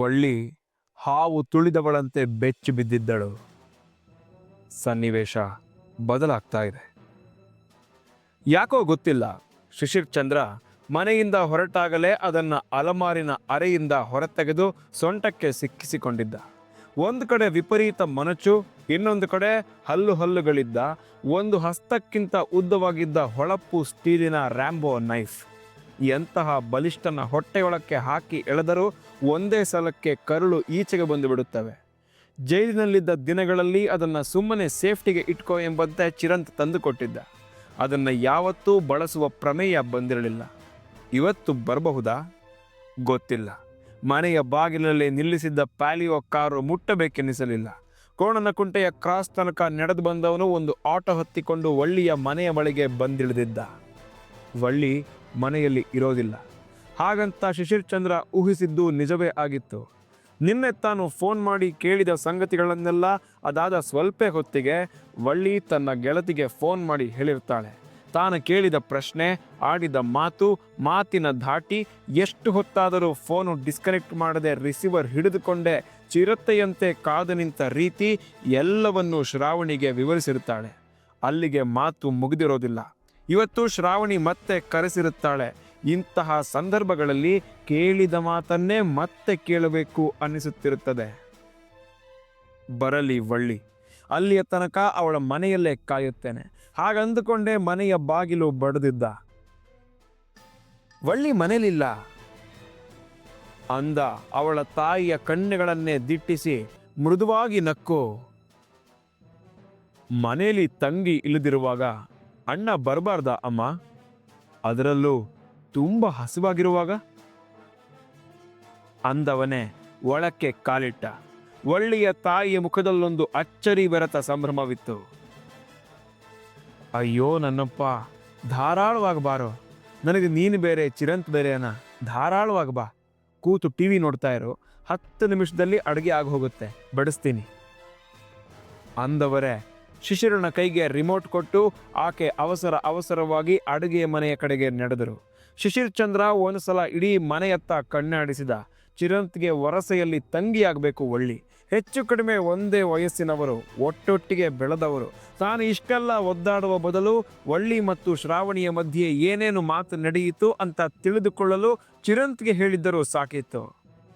ವಳ್ಳಿ ಹಾವು ತುಳಿದವಳಂತೆ ಬೆಚ್ಚಿ ಬಿದ್ದಿದ್ದಳು. ಸನ್ನಿವೇಶ ಬದಲಾಗ್ತಾ ಇದೆ. ಯಾಕೋ ಗೊತ್ತಿಲ್ಲ. ಶಿಶಿರ್ ಚಂದ್ರ ಮನೆಯಿಂದ ಹೊರಟಾಗಲೇ ಅದನ್ನ ಅಲಮಾರಿನ ಅರೆಯಿಂದ ಹೊರತೆಗೆದು ಸೊಂಟಕ್ಕೆ ಸಿಕ್ಕಿಸಿಕೊಂಡಿದ್ದ. ಒಂದು ಕಡೆ ವಿಪರೀತ ಮನಚು ಇನ್ನೊಂದು ಕಡೆ ಹಲ್ಲು ಹಲ್ಲುಗಳಿದ್ದ. ಒಂದು ಹಸ್ತಕ್ಕಿಂತ ಉದ್ದವಾಗಿದ್ದ ಹೊಳಪು ಸ್ಟೀಲಿನ ರ್ಯಾಂಬೋ ನೈಫ್. ಎಂತಹ ಬಲಿಷ್ಠನ ಹೊಟ್ಟೆಯೊಳಕ್ಕೆ ಹಾಕಿ ಎಳೆದರೂ ಒಂದೇ ಸಲಕ್ಕೆ ಕರುಳು ಈಚೆಗೆ ಬಂದು ಬಿಡುತ್ತವೆ ಜೈಲಿನಲ್ಲಿದ್ದ ದಿನಗಳಲ್ಲಿ ಅದನ್ನು ಸುಮ್ಮನೆ ಸೇಫ್ಟಿಗೆ ಇಟ್ಕೋ ಎಂಬಂತೆ ಚಿರಂತ್ ತಂದುಕೊಟ್ಟಿದ್ದ. ಅದನ್ನು ಯಾವತ್ತೂ ಬಳಸುವ ಪ್ರಮೇಯ ಬಂದಿರಲಿಲ್ಲ. ಇವತ್ತು ಬರಬಹುದಾ? ಗೊತ್ತಿಲ್ಲ. ಮನೆಯ ಬಾಗಿಲಲ್ಲಿ ನಿಲ್ಲಿಸಿದ್ದ ಪ್ಯಾಲಿಯೋ ಕಾರು ಕೋಣನ ಕೋಣನಕುಂಟೆಯ ಕ್ರಾಸ್ ತನಕ ನಡೆದು ಬಂದವನು ಒಂದು ಆಟೋ ಹತ್ತಿಕೊಂಡು ಒಳ್ಳಿಯ ಮನೆಯ ಬಳಿಗೆ ಬಂದಿಳಿದಿದ್ದ. ವಳ್ಳಿ ಮನೆಯಲ್ಲಿ ಇರೋದಿಲ್ಲ. ಹಾಗಂತ ಶಿಶಿರ್ ಚಂದ್ರ ಊಹಿಸಿದ್ದು ನಿಜವೇ ಆಗಿತ್ತು. ನಿನ್ನೆ ತಾನು ಫೋನ್ ಮಾಡಿ ಕೇಳಿದ ಸಂಗತಿಗಳನ್ನೆಲ್ಲ ಅದಾದ ಸ್ವಲ್ಪ ಹೊತ್ತಿಗೆ ವಳ್ಳಿ ತನ್ನ ಗೆಳತಿಗೆ ಫೋನ್ ಮಾಡಿ ಹೇಳಿರ್ತಾಳೆ. ತಾನು ಕೇಳಿದ ಪ್ರಶ್ನೆ, ಆಡಿದ ಮಾತು, ಮಾತಿನ ಧಾಟಿ, ಎಷ್ಟು ಹೊತ್ತಾದರೂ ಫೋನು ಡಿಸ್ಕನೆಕ್ಟ್ ಮಾಡದೆ ರಿಸೀವರ್ ಹಿಡಿದುಕೊಂಡೇ ಚಿರತೆಯಂತೆ ಕಾದು ನಿಂತ ರೀತಿ ಎಲ್ಲವನ್ನೂ ಶ್ರಾವಣಿಗೆ ವಿವರಿಸಿರುತ್ತಾಳೆ ಅಲ್ಲಿಗೆ ಮಾತು ಮುಗಿದಿರೋದಿಲ್ಲ. ಇವತ್ತು ಶ್ರಾವಣಿ ಮತ್ತೆ ಕರೆಸಿರುತ್ತಾಳೆ. ಇಂತಹ ಸಂದರ್ಭಗಳಲ್ಲಿ ಕೇಳಿದ ಮಾತನ್ನೇ ಮತ್ತೆ ಕೇಳಬೇಕು ಅನ್ನಿಸುತ್ತಿರುತ್ತದೆ. ಬರಲಿ ವಳ್ಳಿ, ಅಲ್ಲಿಯ ತನಕ ಅವಳ ಮನೆಯಲ್ಲೇ ಕಾಯುತ್ತೇನೆ. ಹಾಗಂದುಕೊಂಡೇ ಮನೆಯ ಬಾಗಿಲು ಬಡದಿದ್ದ. ವಳ್ಳಿ ಮನೇಲಿಲ್ಲ. ಅಂದ ಅವಳ ತಾಯಿಯ ಕಣ್ಣುಗಳನ್ನೇ ದಿಟ್ಟಿಸಿ ಮೃದುವಾಗಿ ನಕ್ಕು. ಮನೆಯಲ್ಲಿ ತಂಗಿ ಇಳಿದಿರುವಾಗ ಅಣ್ಣ ಬರಬಾರ್ದ ಅಮ್ಮ? ಅದರಲ್ಲೂ ತುಂಬ ಹಸಿವಾಗಿರುವಾಗ? ಅಂದವನೇ ಒಳಕ್ಕೆ ಕಾಲಿಟ್ಟ. ಒಳ್ಳೆಯ ತಾಯಿಯ ಮುಖದಲ್ಲೊಂದು ಅಚ್ಚರಿ ಬೆರತ ಸಂಭ್ರಮವಿತ್ತು. ಅಯ್ಯೋ ನನ್ನಪ್ಪ, ಧಾರಾಳವಾಗಿ ಬಾರೋ. ನನಗೆ ನೀನು ಬೇರೆ, ಚಿರಂತ್ ಅನ್ನ. ಧಾರಾಳವಾಗಿ ಬಾ. ಕೂತು ಟಿ ವಿ ನೋಡ್ತಾ ಇರೋ. ಹತ್ತು ನಿಮಿಷದಲ್ಲಿ ಅಡುಗೆ ಆಗಿ ಹೋಗುತ್ತೆ ಬಡಿಸ್ತೀನಿ. ಅಂದವರೇ ಶಿಶಿರನ ಕೈಗೆ ರಿಮೋಟ್ ಕೊಟ್ಟು ಆಕೆ ಅವಸರ ಅವಸರವಾಗಿ ಅಡುಗೆ ಮನೆಯ ಕಡೆಗೆ ನಡೆದರು. ಶಿಶಿರ್ ಚಂದ್ರ ಒಂದು ಸಲ ಇಡೀ ಮನೆಯತ್ತ ಕಣ್ಣಾಡಿಸಿದ. ಚಿರಂತ್ಗೆ ವರಸೆಯಲ್ಲಿ ತಂಗಿಯಾಗಬೇಕು ಒಳ್ಳಿ. ಹೆಚ್ಚು ಕಡಿಮೆ ಒಂದೇ ವಯಸ್ಸಿನವರು, ಒಟ್ಟೊಟ್ಟಿಗೆ ಬೆಳೆದವರು. ತಾನು ಇಷ್ಟೆಲ್ಲ ಒದ್ದಾಡುವ ಬದಲು ಒಳ್ಳಿ ಮತ್ತು ಶ್ರಾವಣಿಯ ಮಧ್ಯೆ ಏನೇನು ಮಾತು ನಡೆಯಿತು ಅಂತ ತಿಳಿದುಕೊಳ್ಳಲು ಚಿರಂತ್ಗೆ ಹೇಳಿದ್ದರೂ ಸಾಕಿತ್ತು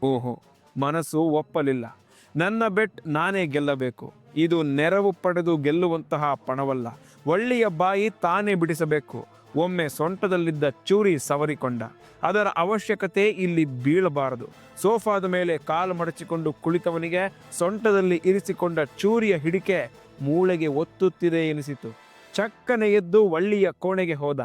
ಓಹೋ, ಮನಸ್ಸು ಒಪ್ಪಲಿಲ್ಲ. ನನ್ನ ಬೆಟ್ ನಾನೇ ಗೆಲ್ಲಬೇಕು. ಇದು ನೆರವು ಪಡೆದು ಗೆಲ್ಲುವಂತಹ ಪಣವಲ್ಲ. ಒಳ್ಳೆಯ ಬಾಯಿ ತಾನೇ ಬಿಡಿಸಬೇಕು. ಒಮ್ಮೆ ಸೊಂಟದಲ್ಲಿದ್ದ ಚೂರಿ ಸವರಿಕೊಂಡ. ಅದರ ಅವಶ್ಯಕತೆ ಇಲ್ಲಿ ಬೀಳಬಾರದು. ಸೋಫಾದ ಮೇಲೆ ಕಾಲು ಮಡಚಿಕೊಂಡು ಕುಳಿತವನಿಗೆ ಸೊಂಟದಲ್ಲಿ ಇರಿಸಿಕೊಂಡ ಚೂರಿಯ ಹಿಡಿಕೆ ಮೂಳೆಗೆ ಒತ್ತುತ್ತಿದೆ ಎನಿಸಿತು. ಚಕ್ಕನೆ ಎದ್ದು ಒಳ್ಳಿಯ ಕೋಣೆಗೆ ಹೋದ.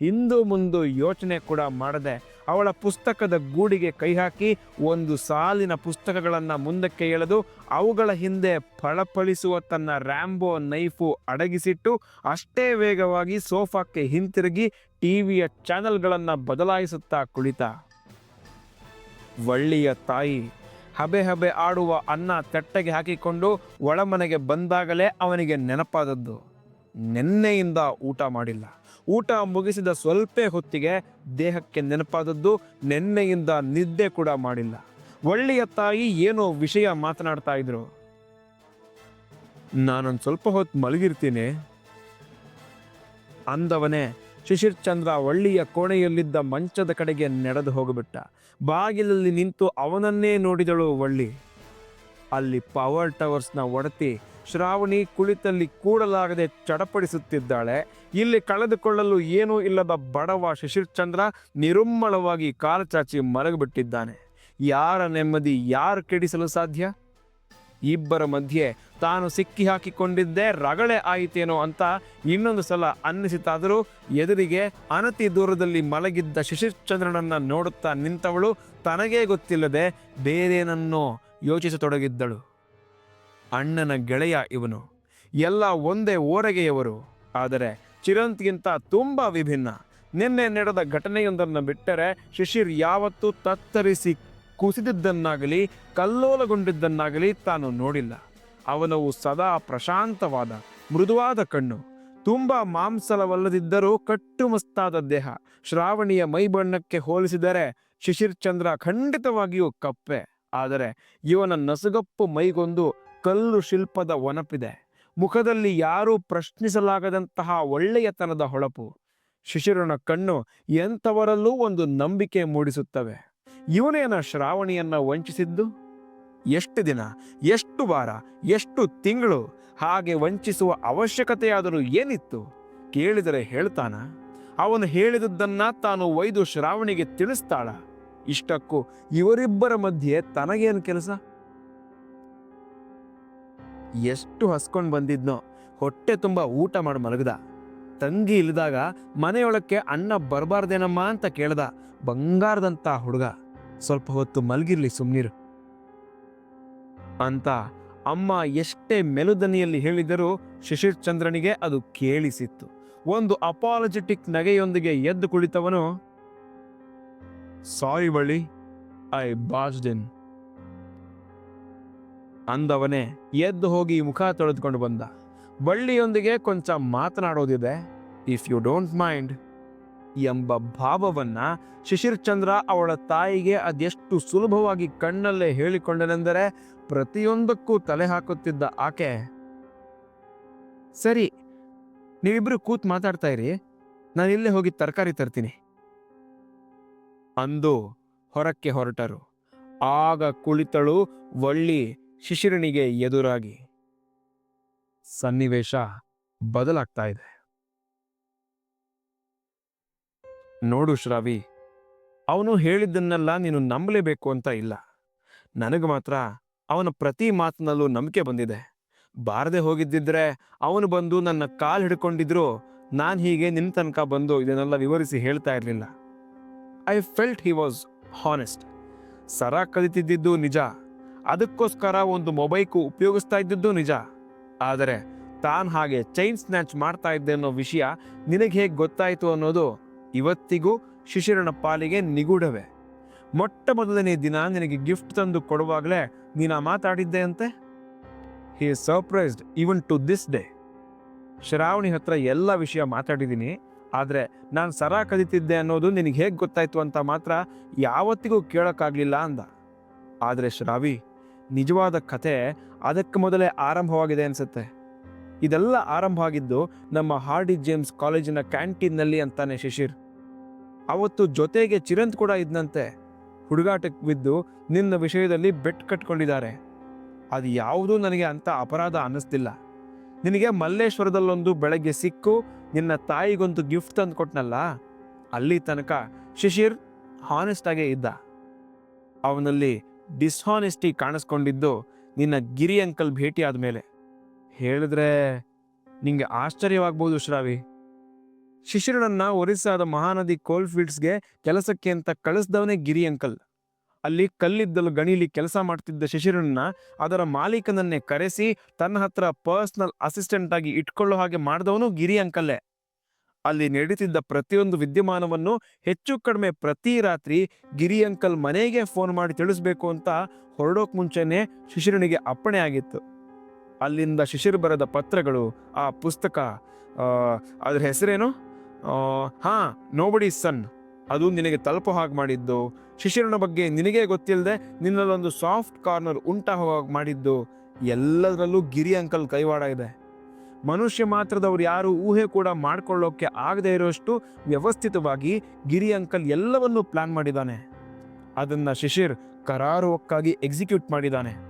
ಹಿಂದೂ ಮುಂದು ಯೋಚನೆ ಕೂಡ ಮಾಡದೆ ಅವಳ ಪುಸ್ತಕದ ಗೂಡಿಗೆ ಕೈ ಹಾಕಿ ಒಂದು ಸಾಲಿನ ಪುಸ್ತಕಗಳನ್ನು ಮುಂದಕ್ಕೆ ಎಳೆದು ಅವುಗಳ ಹಿಂದೆ ಫಳಫಳಿಸುವ ತನ್ನ ರ್ಯಾಂಬೋ ನೈಫು ಅಡಗಿಸಿಟ್ಟು ಅಷ್ಟೇ ವೇಗವಾಗಿ ಸೋಫಾಕ್ಕೆ ಹಿಂತಿರುಗಿ ಟಿವಿಯ ಚಾನೆಲ್ಗಳನ್ನು ಬದಲಾಯಿಸುತ್ತಾ ಕುಳಿತ. ವಳ್ಳಿಯ ತಾಯಿ ಹಬೆ ಹಬೆ ಆಡುವ ಅನ್ನ ತಟ್ಟೆಗೆ ಹಾಕಿಕೊಂಡು ಒಳಮನೆಗೆ ಬಂದಾಗಲೇ ಅವನಿಗೆ ನೆನಪಾದದ್ದು. ನೆನ್ನೆಯಿಂದ ಊಟ ಮಾಡಿಲ್ಲ. ಊಟ ಮುಗಿಸಿದ ಸ್ವಲ್ಪ ಹೊತ್ತಿಗೆ ದೇಹಕ್ಕೆ ನೆನಪಾದದ್ದು ನೆನ್ನೆಯಿಂದ ನಿದ್ದೆ ಕೂಡ ಮಾಡಿಲ್ಲ. ಒಳ್ಳೆಯ ತಾಯಿ ಏನೋ ವಿಷಯ ಮಾತನಾಡ್ತಾ ಇದ್ರು. ನಾನೊಂದು ಸ್ವಲ್ಪ ಹೊತ್ತು ಮಲಗಿರ್ತೀನಿ. ಅಂದವನೇ ಶಿಶಿರ್ ಚಂದ್ರ ಒಳ್ಳೆಯ ಕೋಣೆಯಲ್ಲಿದ್ದ ಮಂಚದ ಕಡೆಗೆ ನಡೆದು ಹೋಗಿಬಿಟ್ಟ. ಬಾಗಿಲಲ್ಲಿ ನಿಂತು ಅವನನ್ನೇ ನೋಡಿದಳು ಒಳ್ಳಿ. ಅಲ್ಲಿ ಪವರ್ ಟವರ್ಸ್ನ ಒಡತಿ ಶ್ರಾವಣಿ ಕುಳಿತಲ್ಲಿ ಕೂಡಲಾಗದೆ ಚಡಪಡಿಸುತ್ತಿದ್ದಾಳೆ. ಇಲ್ಲಿ ಕಳೆದುಕೊಳ್ಳಲು ಏನೂ ಇಲ್ಲದ ಬಡವ ಶಿಶಿರ್ಚಂದ್ರ ನಿರುಮ್ಮಳವಾಗಿ ಕಾಲಚಾಚಿ ಮಲಗಿಬಿಟ್ಟಿದ್ದಾನೆ. ಯಾರ ನೆಮ್ಮದಿ ಯಾರು ಕೆಡಿಸಲು ಸಾಧ್ಯ? ಇಬ್ಬರ ಮಧ್ಯೆ ತಾನು ಸಿಕ್ಕಿ ಹಾಕಿಕೊಂಡಿದ್ದೇ ರಗಳೆ ಆಯಿತೇನೋ ಅಂತ ಇನ್ನೊಂದು ಸಲ ಅನ್ನಿಸಿತಾದರೂ ಎದುರಿಗೆ ಅನತಿ ದೂರದಲ್ಲಿ ಮಲಗಿದ್ದ ಶಿಶಿರ್ಚಂದ್ರನನ್ನು ನೋಡುತ್ತಾ ನಿಂತವಳು ತನಗೇ ಗೊತ್ತಿಲ್ಲದೆ ಬೇರೇನನ್ನೋ ಯೋಚಿಸತೊಡಗಿದ್ದಳು. ಅಣ್ಣನ ಗೆಳೆಯ ಇವನು. ಎಲ್ಲ ಒಂದೇ ಓರಗೆಯವರು. ಆದರೆ ಚಿರಂತ್ಗಿಂತ ತುಂಬ ವಿಭಿನ್ನ. ನಿನ್ನೆ ನಡೆದ ಘಟನೆಯೊಂದನ್ನು ಬಿಟ್ಟರೆ ಶಿಶಿರ್ ಯಾವತ್ತೂ ತತ್ತರಿಸಿ ಕುಸಿದಿದ್ದನ್ನಾಗಲಿ, ಕಲ್ಲೋಲಗೊಂಡಿದ್ದನ್ನಾಗಲಿ ತಾನು ನೋಡಿಲ್ಲ. ಅವನವು ಸದಾ ಪ್ರಶಾಂತವಾದ, ಮೃದುವಾದ ಕಣ್ಣು. ತುಂಬ ಮಾಂಸಲವಲ್ಲದಿದ್ದರೂ ಕಟ್ಟುಮಸ್ತಾದ ದೇಹ. ಶ್ರಾವಣಿಯ ಮೈಬಣ್ಣಕ್ಕೆ ಹೋಲಿಸಿದರೆ ಶಿಶಿರ್ ಚಂದ್ರ ಖಂಡಿತವಾಗಿಯೂ ಕಪ್ಪೆ. ಆದರೆ ಇವನ ನಸುಗಪ್ಪು ಮೈಗೊಂದು ಕಲ್ಲು ಶಿಲ್ಪದ ಒನಪಿದೆ. ಮುಖದಲ್ಲಿ ಯಾರೂ ಪ್ರಶ್ನಿಸಲಾಗದಂತಹ ಒಳ್ಳೆಯತನದ ಹೊಳಪು. ಶಿಶಿರನ ಕಣ್ಣು ಎಂಥವರಲ್ಲೂ ಒಂದು ನಂಬಿಕೆ ಮೂಡಿಸುತ್ತವೆ. ಇವನೇನ ಶ್ರಾವಣಿಯನ್ನ ವಂಚಿಸಿದ್ದು? ಎಷ್ಟು ದಿನ, ಎಷ್ಟು ವಾರ, ಎಷ್ಟು ತಿಂಗಳು ಹಾಗೆ ವಂಚಿಸುವ ಅವಶ್ಯಕತೆಯಾದರೂ ಏನಿತ್ತು? ಕೇಳಿದರೆ ಹೇಳ್ತಾನ? ಅವನು ಹೇಳಿದದ್ದನ್ನ ತಾನು ಒಯ್ದು ಶ್ರಾವಣಿಗೆ ತಿಳಿಸ್ತಾಳ? ಇಷ್ಟಕ್ಕೂ ಇವರಿಬ್ಬರ ಮಧ್ಯೆ ತನಗೇನು ಕೆಲಸ? ಎಷ್ಟು ಹಸ್ಕೊಂಡು ಬಂದಿದ್ನೋ, ಹೊಟ್ಟೆ ತುಂಬ ಊಟ ಮಾಡಿ ಮಲಗದ. ತಂಗಿ ಇಲ್ಲದಾಗ ಮನೆಯೊಳಕ್ಕೆ ಅನ್ನ ಬರಬಾರ್ದೇನಮ್ಮ ಅಂತ ಕೇಳ್ದ ಬಂಗಾರದಂಥ ಹುಡುಗ. ಸ್ವಲ್ಪ ಹೊತ್ತು ಮಲಗಿರ್ಲಿ ಸುಮ್ನಿರು. ಅಂತ ಅಮ್ಮ ಎಷ್ಟೇ ಮೆಲುದನಿಯಲ್ಲಿ ಹೇಳಿದರೂ ಶಿಶಿರ್ ಚಂದ್ರನಿಗೆ ಅದು ಕೇಳಿಸಿತ್ತು. ಒಂದು ಅಪಾಲಜೆಟಿಕ್ ನಗೆಯೊಂದಿಗೆ ಎದ್ದು ಕುಳಿತವನು, ಸಾರಿ ಬಳ್ಳಿ, ಐ ಬಾಸ್ಡಿನ್ ಅಂದವನೇ ಎದ್ದು ಹೋಗಿ ಮುಖ ತೊಳೆದುಕೊಂಡು ಬಂದ. ಬಳ್ಳಿಯೊಂದಿಗೆ ಕೊಂಚ ಮಾತನಾಡೋದಿದೆ ಇಫ್ ಯು ಡೋಂಟ್ ಮೈಂಡ್ ಎಂಬ ಭಾವವನ್ನ ಶಿಶಿರ್ ಚಂದ್ರ ಅವಳ ತಾಯಿಗೆ ಅದೆಷ್ಟು ಸುಲಭವಾಗಿ ಕಣ್ಣಲ್ಲೇ ಹೇಳಿಕೊಂಡನೆಂದರೆ ಪ್ರತಿಯೊಂದಕ್ಕೂ ತಲೆ ಹಾಕುತ್ತಿದ್ದ ಆಕೆ, ಸರಿ, ನೀವಿಬ್ರು ಕೂತ್ ಮಾತಾಡ್ತಾ ಇರಿ, ನಾನು ಇಲ್ಲೇ ಹೋಗಿ ತರಕಾರಿ ತರ್ತೀನಿ, ಅಂದು ಹೊರಕ್ಕೆ ಹೊರಟರು. ಆಗ ಕುಳಿತಳು ಒಳ್ಳಿ ಶಿಶಿರನಿಗೆ ಎದುರಾಗಿ ಸನ್ನಿವೇಶ ಬದಲಾಗ್ತಾ ಇದೆ. ನೋಡು ಶ್ರಾವಿ, ಅವನು ಹೇಳಿದ್ದನ್ನೆಲ್ಲ ನೀನು ನಂಬಲೇಬೇಕು ಅಂತ ಇಲ್ಲ. ನನಗೆ ಮಾತ್ರ ಅವನ ಪ್ರತಿ ಮಾತಿನಲ್ಲೂ ನಂಬಿಕೆ ಬಂದಿದೆ. ಬಾರದೆ ಹೋಗಿದ್ದಿದ್ರೆ ಅವನು ಬಂದು ನನ್ನ ಕಾಲು ಹಿಡ್ಕೊಂಡಿದ್ರು, ನಾನು ಹೀಗೆ ನಿನ್ನ ತನಕ ಬಂದು ಇದನ್ನೆಲ್ಲ ವಿವರಿಸಿ ಹೇಳ್ತಾ ಇರಲಿಲ್ಲ. I felt he was honest ಸರ ಕಲಿತಿದ್ದಿದ್ದು ನಿಜ. ಅದಕ್ಕೋಸ್ಕರ ಒಂದು ಮೊಬೈಕು ಉಪಯೋಗಿಸ್ತಾ ಇದ್ದಿದ್ದು ನಿಜ. ಆದರೆ ತಾನು ಹಾಗೆ ಚೈನ್ ಸ್ನ್ಯಾಚ್ ಮಾಡ್ತಾ ಇದ್ದೆ ಅನ್ನೋ ವಿಷಯ ನಿನಗೆ ಹೇಗೆ ಗೊತ್ತಾಯಿತು ಅನ್ನೋದು ಇವತ್ತಿಗೂ ಶಿಶಿರನ ಪಾಲಿಗೆ ನಿಗೂಢವೇ. ಮೊಟ್ಟ ಮೊದಲನೇ ದಿನ ನಿನಗೆ ಗಿಫ್ಟ್ ತಂದು ಕೊಡುವಾಗಲೇ ನೀನ ಮಾತಾಡಿದ್ದೆ ಅಂತೆ? He surprised even to this day. Shravani ಹತ್ರ ಎಲ್ಲ ವಿಷಯ ಮಾತಾಡಿದ್ದೀನಿ. ಆದರೆ ನಾನು ಸರ ಕದಿತಿದ್ದೆ ಅನ್ನೋದು ನಿನಗೆ ಹೇಗೆ ಗೊತ್ತಾಯ್ತು ಅಂತ ಮಾತ್ರ ಯಾವತ್ತಿಗೂ ಕೇಳೋಕ್ಕಾಗಲಿಲ್ಲ ಅಂದ. ಆದರೆ ಶ್ರಾವಿ ನಿಜವಾದ ಕತೆ ಅದಕ್ಕೆ ಮೊದಲೇ ಆರಂಭವಾಗಿದೆ ಅನಿಸುತ್ತೆ. ಇದೆಲ್ಲ ಆರಂಭ ಆಗಿದ್ದು ನಮ್ಮ ಹಾರ್ಡಿ ಜೇಮ್ಸ್ ಕಾಲೇಜಿನ ಕ್ಯಾಂಟೀನ್ನಲ್ಲಿ ಅಂತಾನೆ ಶಿಶಿರ್. ಅವತ್ತು ಜೊತೆಗೆ ಚಿರಂತ್ ಕೂಡ ಇದ್ದಂತೆ ಹುಡುಗಾಟಕ್ಕೆ ಬಿದ್ದು ನಿನ್ನ ವಿಷಯದಲ್ಲಿ ಬೆಟ್ ಕಟ್ಕೊಂಡಿದ್ದಾರೆ. ಅದು ಯಾವುದೂ ನನಗೆ ಅಂತ ಅಪರಾಧ ಅನ್ನಿಸ್ತಿಲ್ಲ. ನಿನಗೆ ಮಲ್ಲೇಶ್ವರದಲ್ಲೊಂದು ಬೆಳಗ್ಗೆ ಸಿಕ್ಕು, ನಿನ್ನ ತಾಯಿಗೊಂದು ಗಿಫ್ಟ್ ತಂದು ಕೊಟ್ನಲ್ಲ ಅಲ್ಲಿ ತನಕ ಶಿಶಿರ್ ಹಾನೆಸ್ಟ್ ಆಗೇ ಇದ್ದ. ಅವನಲ್ಲಿ ಡಿಸ್ಹಾನೆಸ್ಟಿ ಕಾಣಿಸ್ಕೊಂಡಿದ್ದು ನಿನ್ನ ಗಿರಿ ಅಂಕಲ್ ಭೇಟಿ ಆದಮೇಲೆ. ಹೇಳಿದ್ರೆ ನಿಂಗೆ ಆಶ್ಚರ್ಯವಾಗ್ಬೋದು ಶ್ರಾವಿ. ಶಿಶಿರನನ್ನ ಒರಿಸ್ಸಾದ ಮಹಾನದಿ ಕೋಲ್ ಫೀಲ್ಡ್ಸ್ಗೆ ಕೆಲಸಕ್ಕೆ ಅಂತ ಕಳಿಸ್ದವನೇ ಗಿರಿ ಅಂಕಲ್. ಅಲ್ಲಿ ಕಲ್ಲಿದ್ದಲು ಗಣಿಲಿ ಕೆಲಸ ಮಾಡ್ತಿದ್ದ ಶಿಶಿರನ್ನ ಅದರ ಮಾಲೀಕನನ್ನೇ ಕರೆಸಿ ತನ್ನ ಹತ್ರ ಪರ್ಸ್ನಲ್ ಅಸಿಸ್ಟೆಂಟ್ ಆಗಿ ಇಟ್ಕೊಳ್ಳೋ ಹಾಗೆ ಮಾಡಿದವನು ಗಿರಿ ಅಂಕಲ್ಲೇ. ಅಲ್ಲಿ ನಡೀತಿದ್ದ ಪ್ರತಿಯೊಂದು ವಿದ್ಯಮಾನವನ್ನು ಹೆಚ್ಚು ಕಡಿಮೆ ಪ್ರತಿ ರಾತ್ರಿ ಗಿರಿ ಅಂಕಲ್ ಮನೆಗೆ ಫೋನ್ ಮಾಡಿ ತಿಳಿಸ್ಬೇಕು ಅಂತ ಹೊರಡೋಕ್ ಮುಂಚೆನೆ ಶಿಶಿರನಿಗೆ ಅಪ್ಪಣೆ ಆಗಿತ್ತು. ಅಲ್ಲಿಂದ ಶಿಶಿರ್ ಬರೆದ ಪತ್ರಗಳು, ಆ ಪುಸ್ತಕ ಅದ್ರ ಹೆಸರೇನು? ಹಾ ನೋಬಡಿ ಸನ್ ಅದು ನಿನಗೆ ತಲುಪೋ ಹಾಗೆ ಮಾಡಿದ್ದು. ಶಿಶಿರನ ಬಗ್ಗೆ ನಿನಗೆ ಗೊತ್ತಿಲ್ಲದೆ ನಿನ್ನಲ್ಲೊಂದು ಸಾಫ್ಟ್ ಕಾರ್ನರ್ ಉಂಟ ಹೋಗಿ ಮಾಡಿದ್ದು. ಎಲ್ಲದರಲ್ಲೂ ಗಿರಿ ಅಂಕಲ್ ಕೈವಾಡ ಇದೆ. ಮನುಷ್ಯ ಮಾತ್ರದವ್ರು ಯಾರು ಊಹೆ ಕೂಡ ಮಾಡ್ಕೊಳ್ಳೋಕೆ ಆಗದೆ ಇರೋಷ್ಟು ವ್ಯವಸ್ಥಿತವಾಗಿ ಗಿರಿ ಅಂಕಲ್ ಎಲ್ಲವನ್ನೂ ಪ್ಲಾನ್ ಮಾಡಿದ್ದಾನೆ. ಅದನ್ನ ಶಿಶಿರ್ ಕರಾರುವಕ್ಕಾಗಿ ಎಕ್ಸಿಕ್ಯೂಟ್ ಮಾಡಿದ್ದಾನೆ.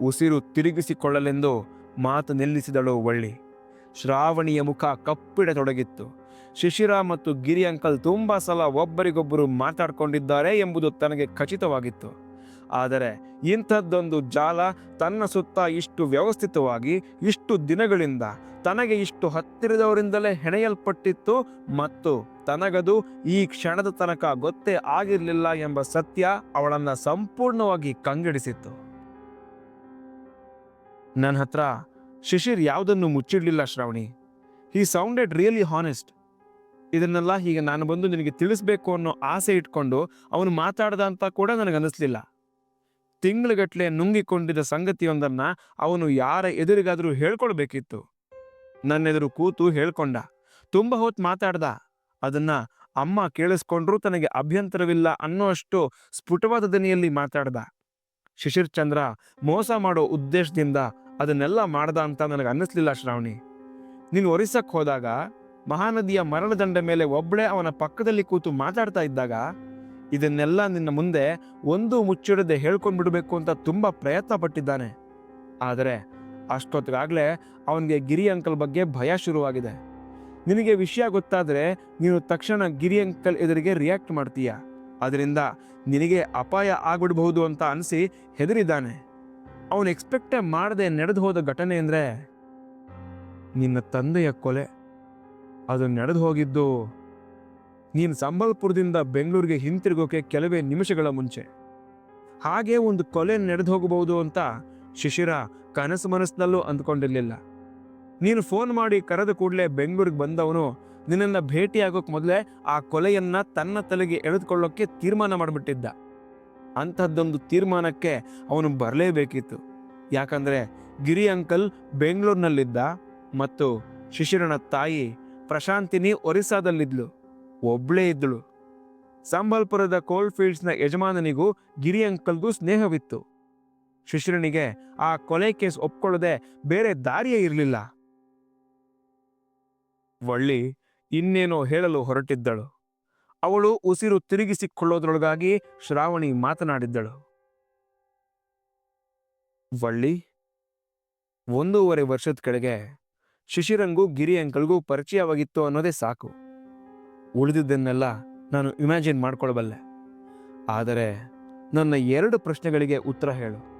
ಉಸಿರು ತಿರುಗಿಸಿಕೊಳ್ಳಲೆಂದು ಮಾತು ನಿಲ್ಲಿಸಿದಳು ಒಳ್ಳಿ ಶ್ರಾವಣಿಯ ಮುಖ ಕಪ್ಪಿಡತೊಡಗಿತ್ತು. ಶಿಶಿರ ಮತ್ತು ಗಿರಿ ಅಂಕಲ್ ತುಂಬಾ ಸಲ ಒಬ್ಬರಿಗೊಬ್ಬರು ಮಾತಾಡ್ಕೊಂಡಿದ್ದಾರೆ ಎಂಬುದು ತನಗೆ ಖಚಿತವಾಗಿತ್ತು. ಆದರೆ ಇಂಥದ್ದೊಂದು ಜಾಲ ತನ್ನ ಸುತ್ತ ಇಷ್ಟು ವ್ಯವಸ್ಥಿತವಾಗಿ, ಇಷ್ಟು ದಿನಗಳಿಂದ ತನಗೆ ಇಷ್ಟು ಹತ್ತಿರದವರಿಂದಲೇ ಹೆಣೆಯಲ್ಪಟ್ಟಿತ್ತು ಮತ್ತು ತನಗದು ಈ ಕ್ಷಣದ ತನಕ ಗೊತ್ತೇ ಆಗಿರಲಿಲ್ಲ ಎಂಬ ಸತ್ಯ ಅವಳನ್ನ ಸಂಪೂರ್ಣವಾಗಿ ಕಂಗೆಡಿಸಿತ್ತು. ನನ್ನ ಹತ್ರ ಶಿಶಿರ್ ಯಾವುದನ್ನು ಮುಚ್ಚಿಡಲಿಲ್ಲ Shravani. He sounded really honest ಇದನ್ನೆಲ್ಲ ಹೀಗೆ ನಾನು ಬಂದು ನಿನಗೆ ತಿಳಿಸ್ಬೇಕು ಅನ್ನೋ ಆಸೆ ಇಟ್ಕೊಂಡು ಅವನು ಮಾತಾಡ್ದ ಅಂತ ಕೂಡ ನನಗೆ ಅನ್ನಿಸ್ಲಿಲ್ಲ ತಿಂಗಳುಗಟ್ಲೆ ನುಂಗಿಕೊಂಡಿದ್ದ ಸಂಗತಿಯೊಂದನ್ನ ಅವನು ಯಾರ ಎದುರಿಗಾದರೂ ಹೇಳ್ಕೊಳ್ಬೇಕಿತ್ತು. ನನ್ನೆದುರು ಕೂತು ಹೇಳ್ಕೊಂಡ, ತುಂಬ ಹೊತ್ತು ಮಾತಾಡ್ದ, ಅದನ್ನ ಅಮ್ಮ ಕೇಳಿಸ್ಕೊಂಡ್ರೂ ತನಗೆ ಅಭ್ಯಂತರವಿಲ್ಲ ಅನ್ನೋಷ್ಟು ಸ್ಫುಟವಾದ ದನಿಯಲ್ಲಿ ಮಾತಾಡ್ದ. ಶಿಶಿರ್ ಚಂದ್ರ ಮೋಸ ಮಾಡೋ ಉದ್ದೇಶದಿಂದ ಅದನ್ನೆಲ್ಲ ಮಾಡ್ದ ಅಂತ ನನಗೆ ಅನ್ನಿಸ್ಲಿಲ್ಲ ಶ್ರಾವಣಿ. ನೀನು ಒರಿಸ್ಸಕ್ಕೆ ಹೋದಾಗ ಮಹಾನದಿಯ ಮರಳ ದಂಡೆ ಮೇಲೆ ಒಬ್ಬಳೇ ಅವನ ಪಕ್ಕದಲ್ಲಿ ಕೂತು ಮಾತಾಡ್ತಾ ಇದ್ದಾಗ ಇದನ್ನೆಲ್ಲ ನಿನ್ನ ಮುಂದೆ ಒಂದು ಮುಚ್ಚಿಡದೆ ಹೇಳ್ಕೊಂಡ್ಬಿಡ್ಬೇಕು ಅಂತ ತುಂಬ ಪ್ರಯತ್ನ ಪಟ್ಟಿದ್ದಾನೆ. ಆದರೆ ಅಷ್ಟೊತ್ತಿಗಾಗಲೇ ಅವನಿಗೆ ಗಿರಿ ಅಂಕಲ್ ಬಗ್ಗೆ ಭಯ ಶುರುವಾಗಿದೆ. ನಿನಗೆ ವಿಷಯ ಗೊತ್ತಾದರೆ ನೀನು ತಕ್ಷಣ ಗಿರಿ ಅಂಕಲ್ ಎದುರಿಗೆ ರಿಯಾಕ್ಟ್ ಮಾಡ್ತೀಯ. ಅದರಿಂದ ನಿನಗೆ ಅಪಾಯ ಆಗ್ಬಿಡ್ಬಹುದು ಅಂತ ಅನಿಸಿ ಹೆದರಿದ್ದಾನೆ. ಅವನು ಎಕ್ಸ್ಪೆಕ್ಟೇ ಮಾಡದೆ ನಡೆದು ಹೋದ ಘಟನೆ ಅಂದರೆ ನಿನ್ನ ತಂದೆಯ ಕೊಲೆ. ಅದು ನಡೆದು ಹೋಗಿದ್ದು ನೀನು ಸಂಬಲ್ಪುರದಿಂದ ಬೆಂಗಳೂರಿಗೆ ಹಿಂತಿರುಗೋಕೆ ಕೆಲವೇ ನಿಮಿಷಗಳ ಮುಂಚೆ. ಹಾಗೆ ಒಂದು ಕೊಲೆ ನಡೆದು ಹೋಗಬಹುದು ಅಂತ ಶಿಶಿರ ಕನಸು ಮನಸ್ಸಿನಲ್ಲೂ ಅಂದ್ಕೊಂಡಿರಲಿಲ್ಲ. ನೀನು ಫೋನ್ ಮಾಡಿ ಕರೆದ ಕೂಡಲೇ ಬೆಂಗಳೂರಿಗೆ ಬಂದವನು ನಿನ್ನನ್ನು ಭೇಟಿಯಾಗೋಕೆ ಮೊದಲೇ ಆ ಕೊಲೆಯನ್ನು ತನ್ನ ತಲೆಗೆ ಎಳೆದುಕೊಳ್ಳೋಕ್ಕೆ ತೀರ್ಮಾನ ಮಾಡಿಬಿಟ್ಟಿದ್ದ. ಅಂಥದ್ದೊಂದು ತೀರ್ಮಾನಕ್ಕೆ ಅವನು ಬರಲೇಬೇಕಿತ್ತು. ಯಾಕಂದರೆ ಗಿರಿ ಅಂಕಲ್ ಬೆಂಗಳೂರಿನಲ್ಲಿದ್ದ ಮತ್ತು ಶಿಶಿರನ ತಾಯಿ ಪ್ರಶಾಂತಿನಿ ಒರಿಸ್ಸಾದಲ್ಲಿದ್ಲು. ಒಬ್ಳೇ ಇದ್ದಳು ಸಂಬಲ್ಪುರದ ಕೋಲ್ಡ್ ಫೀಲ್ಡ್ಸ್ನ ಯಜಮಾನನಿಗೂ ಗಿರಿ ಅಂಕಲ್ಗೂ ಸ್ನೇಹವಿತ್ತು. ಶಿಶಿರನಿಗೆ ಆ ಕೊಲೆ ಕೇಸ್ ಒಪ್ಕೊಳ್ಳದೆ ಬೇರೆ ದಾರಿಯೇ ಇರಲಿಲ್ಲ. ವಳ್ಳಿ ಇನ್ನೇನೋ ಹೇಳಲು ಹೊರಟಿದ್ದಳು. ಅವಳು ಉಸಿರು ತಿರುಗಿಸಿಕೊಳ್ಳೋದ್ರೊಳಗಾಗಿ ಶ್ರಾವಣಿ ಮಾತನಾಡಿದ್ದಳು. ವಳ್ಳಿ, ಒಂದೂವರೆ ವರ್ಷದ ಕೆಳಗೆ ಶಿಶಿರಂಗೂ ಗಿರಿ ಅಂಕಲ್ಗೂ ಪರಿಚಯವಾಗಿತ್ತು ಅನ್ನೋದೇ ಸಾಕು. ಉಳಿದಿದ್ದನ್ನೆಲ್ಲ ನಾನು ಇಮ್ಯಾಜಿನ್ ಮಾಡಿಕೊಳ್ಬಲ್ಲೆ. ಆದರೆ ನನ್ನ ಎರಡು ಪ್ರಶ್ನೆಗಳಿಗೆ ಉತ್ತರ ಹೇಳು.